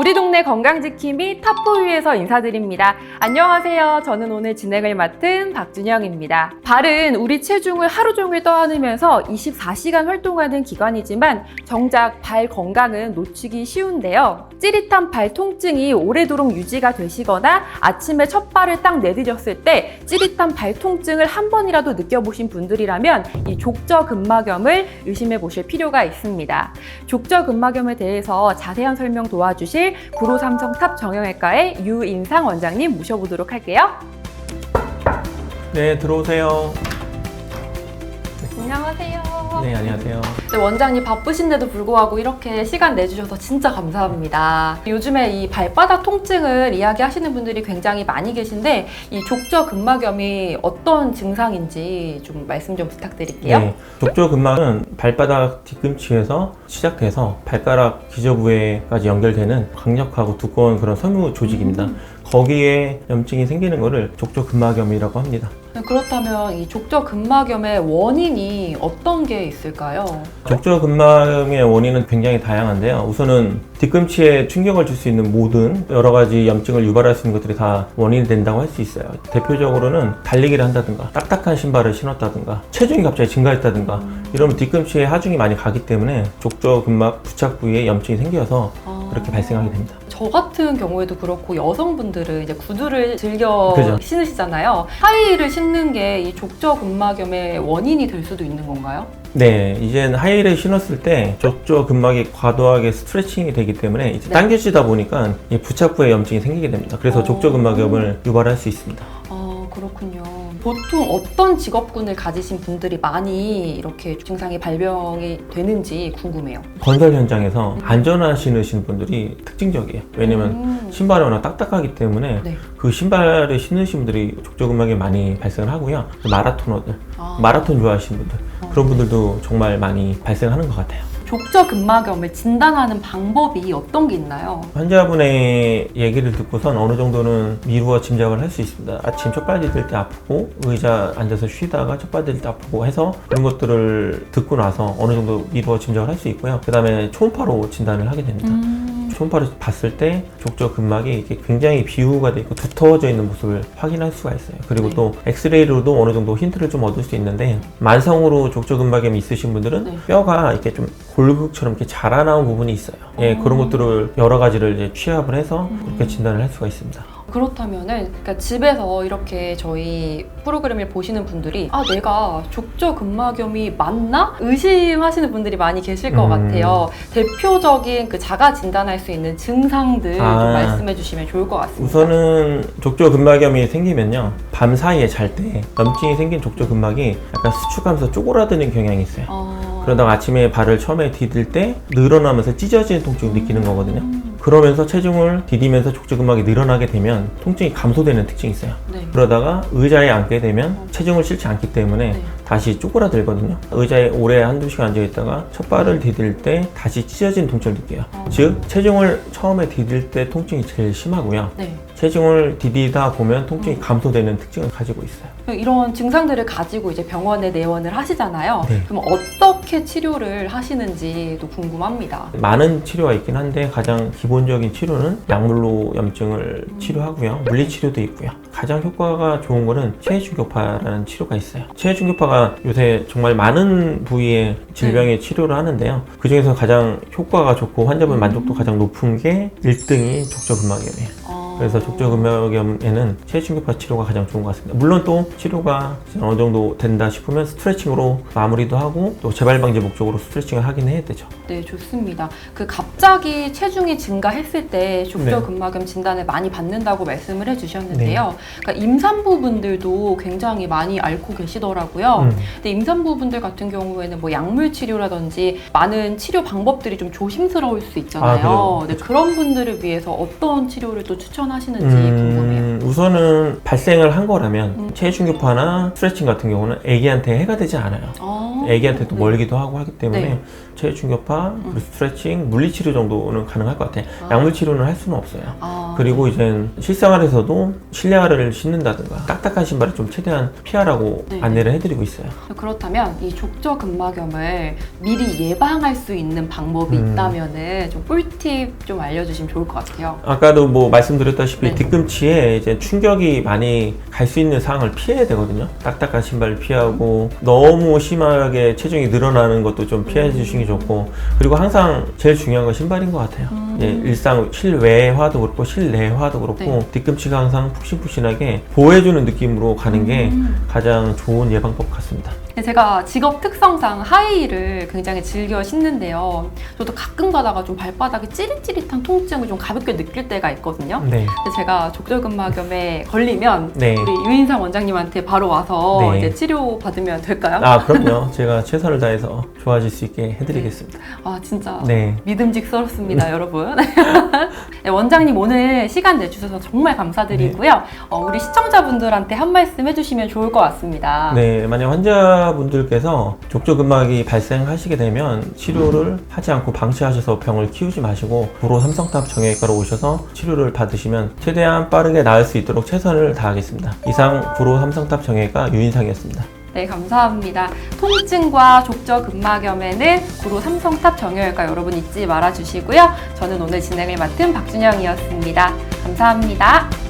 우리 동네 건강지킴이 탑4유에서 인사드립니다. 안녕하세요. 저는 오늘 진행을 맡은 박준영입니다. 발은 우리 체중을 하루 종일 떠안으면서 24시간 활동하는 기관이지만 정작 발 건강은 놓치기 쉬운데요. 찌릿한 발 통증이 오래도록 유지가 되시거나 아침에 첫 발을 딱 내디뎠을 때 찌릿한 발 통증을 한 번이라도 느껴보신 분들이라면 이 족저근막염을 의심해 보실 필요가 있습니다. 족저근막염에 대해서 자세한 설명 도와주실 구로 삼성 탑 정형외과의 유인상 원장님 모셔보도록 할게요. 네, 들어오세요. 안녕하세요. 네, 안녕하세요. 네, 원장님 바쁘신데도 불구하고 이렇게 시간 내주셔서 진짜 감사합니다. 요즘에 이 발바닥 통증을 이야기하시는 분들이 굉장히 많이 계신데 이 족저근막염이 어떤 증상인지 좀 말씀 좀 부탁드릴게요. 네, 족저근막은 발바닥 뒤꿈치에서 시작해서 발가락 기저부에까지 연결되는 강력하고 두꺼운 그런 섬유 조직입니다. 거기에 염증이 생기는 것을 족저근막염이라고 합니다. 네, 그렇다면 이 족저근막염의 원인이 어떤 게 있을까요? 족저근막염의 원인은 굉장히 다양한데요. 우선은 뒤꿈치에 충격을 줄 수 있는 모든 여러 가지 염증을 유발할 수 있는 것들이 다 원인이 된다고 할 수 있어요. 대표적으로는 달리기를 한다든가 딱딱한 신발을 신었다든가 체중이 갑자기 증가했다든가 이러면 뒤꿈치에 하중이 많이 가기 때문에 족저근막 부착 부위에 염증이 생겨서 아, 그렇게 발생하게 됩니다. 저 같은 경우에도 그렇고 여성분들은 이제 구두를 즐겨 그죠. 신으시잖아요. 하이힐을 신는 게 이 족저 근막염의 원인이 될 수도 있는 건가요? 네, 이젠 하이힐을 신었을 때 족저 근막이 과도하게 스트레칭이 되기 때문에 이제 네. 당겨지다 보니까 이 부착부에 염증이 생기게 됩니다. 그래서 어. 족저 근막염을 유발할 수 있습니다. 아 그렇군요. 보통 어떤 직업군을 가지신 분들이 많이 이렇게 증상이 발병이 되는지 궁금해요. 건설 현장에서 안전화 신으시는 분들이 특징적이에요. 왜냐면 음. 신발이 워낙 딱딱하기 때문에 네. 그 신발을 신으신 분들이 족저근막이 많이 발생을 하고요. 마라토너들, 아, 마라톤 좋아하시는 분들 그런 분들도 정말 많이 발생하는 것 같아요. 족저근막염을 진단하는 방법이 어떤 게 있나요? 환자분의 얘기를 듣고선 어느 정도는 미루어 짐작을 할 수 있습니다. 아침 첫발 디딜 때 아프고 의자 앉아서 쉬다가 첫발 디딜 때 아프고 해서 그런 것들을 듣고 나서 어느 정도 미루어 짐작을 할 수 있고요. 그 다음에 초음파로 진단을 하게 됩니다. 음, 초음파를 봤을 때 족저 근막이 이렇게 굉장히 비후가 돼 있고 두터워져 있는 모습을 확인할 수가 있어요. 그리고 네. 또 엑스레이로도 어느 정도 힌트를 좀 얻을 수 있는데 만성으로 족저 근막염이 있으신 분들은 네. 뼈가 이렇게 좀 골극처럼 이렇게 자라나온 부분이 있어요. 예, 어. 그런 것들을 여러 가지를 이제 취합을 해서 음. 그렇게 진단을 할 수가 있습니다. 그렇다면은 그러니까 집에서 이렇게 저희 프로그램을 보시는 분들이 아 내가 족저 근막염이 맞나 의심하시는 분들이 많이 계실 것 음. 같아요. 대표적인 그 자가 진단할 수 있는 증상들 좀 아. 말씀해 주시면 좋을 것 같습니다. 우선은 족저근막염이 생기면요. 밤 사이에 잘 때 염증이 생긴 족저근막이 약간 수축하면서 쪼그라드는 경향이 있어요. 어... 그러다가 아침에 발을 처음에 디딜 때 늘어나면서 찢어지는 통증을 느끼는 거거든요. 음, 그러면서 체중을 디디면서 족저근막이 늘어나게 되면 통증이 감소되는 특징이 있어요. 네. 그러다가 의자에 앉게 되면 체중을 실지 않기 때문에 네. 다시 쪼그라들거든요. 의자에 오래 한두 시간 앉아 있다가 첫 발을 디딜 때 다시 찢어지는 통증을 느껴요. 어. 즉, 체중을 처음에 디딜 때 통증이 제일 심하고요. 네. 체중을 디디다 보면 통증이 감소되는 특징을 가지고 있어요. 이런 증상들을 가지고 이제 병원에 내원을 하시잖아요. 네. 그럼 어떻게 치료를 하시는지도 궁금합니다. 많은 치료가 있긴 한데 가장 기본적인 치료는 약물로 염증을 치료하고요. 물리치료도 있고요. 가장 효과가 좋은 거는 체해중교파라는 치료가 있어요. 체해중교파가 요새 정말 많은 부위의 질병의 치료를 하는데요. 그 중에서 가장 효과가 좋고 환자분 만족도 가장 높은 게 1등이 족저근막염이에요. 어... 그래서 족저근막염에는 체중교파 치료가 가장 좋은 것 같습니다. 물론 또 치료가 어느 정도 된다 싶으면 스트레칭으로 마무리도 하고 또 재발 방지 목적으로 스트레칭을 하긴 해야 되죠. 네, 좋습니다. 그 갑자기 체중이 증가했을 때 네. 족저근막염 진단을 많이 받는다고 말씀을 해주셨는데요. 그러니까 임산부분들도 굉장히 많이 앓고 계시더라고요. 음. 근데 임산부분들 같은 경우에는 뭐 약물 치료라든지 많은 치료 방법들이 좀 조심스러울 수 있잖아요. 아. 네, 그런 분들을 위해서 어떤 치료를 또 추천 하시는지 궁금해요. 음, 우선은 발생을 한 거라면 음. 체중교파나 스트레칭 같은 경우는 애기한테 해가 되지 않아요. 어. 애기한테도 네. 멀기도 하고 하기 때문에 네. 체중교파, 그리고 스트레칭, 물리치료 정도는 가능할 것 같아요. 아. 약물치료는 할 수는 없어요. 아. 그리고 이제 실생활에서도 실내화를 신는다든가 딱딱한 신발을 좀 최대한 피하라고 네. 안내를 해드리고 있어요. 그렇다면 이 족저근막염을 미리 예방할 수 있는 방법이 음. 있다면은 좀 꿀팁 좀 알려주시면 좋을 것 같아요. 아까도 뭐 말씀드렸다시피 네. 뒤꿈치에 이제 충격이 많이 갈 수 있는 상황을 피해야 되거든요. 딱딱한 신발을 피하고 너무 심하게 체중이 늘어나는 것도 좀 피해 주시는 게 좋고 그리고 항상 제일 중요한 건 신발인 것 같아요. 음. 예, 일상 실외화도 그렇고 실내화도 그렇고 네. 뒤꿈치가 항상 푹신푹신하게 보호해주는 느낌으로 가는 게 음. 가장 좋은 예방법 같습니다. 근데 제가 직업 특성상 하이힐을 굉장히 즐겨 신는데요. 저도 가끔 가다가 좀 발바닥에 찌릿찌릿한 통증을 좀 가볍게 느낄 때가 있거든요. 네. 근데 제가 족저근막염에 걸리면 네. 우리 유인상 원장님한테 바로 와서 네. 이제 치료 받으면 될까요? 아, 그럼요. 제가 최선을 다해서 좋아질 수 있게 해드 리겠습니다. 아 진짜 네. 믿음직스럽습니다, 여러분. 네, 원장님 오늘 시간 내주셔서 정말 감사드리고요. 어, 우리 시청자분들한테 한 말씀 해주시면 좋을 것 같습니다. 네, 만약 환자분들께서 족저근막이 발생하시게 되면 치료를 하지 않고 방치하셔서 병을 키우지 마시고 구로 삼성탑 정형외과로 오셔서 치료를 받으시면 최대한 빠르게 나을 수 있도록 최선을 다하겠습니다. 이상 구로 삼성탑 정형외과 유인상이었습니다. 네, 감사합니다. 통증과 족저 근막염에는 구로 삼성탑 정형외과 여러분 잊지 말아주시고요. 저는 오늘 진행을 맡은 박준영이었습니다. 감사합니다.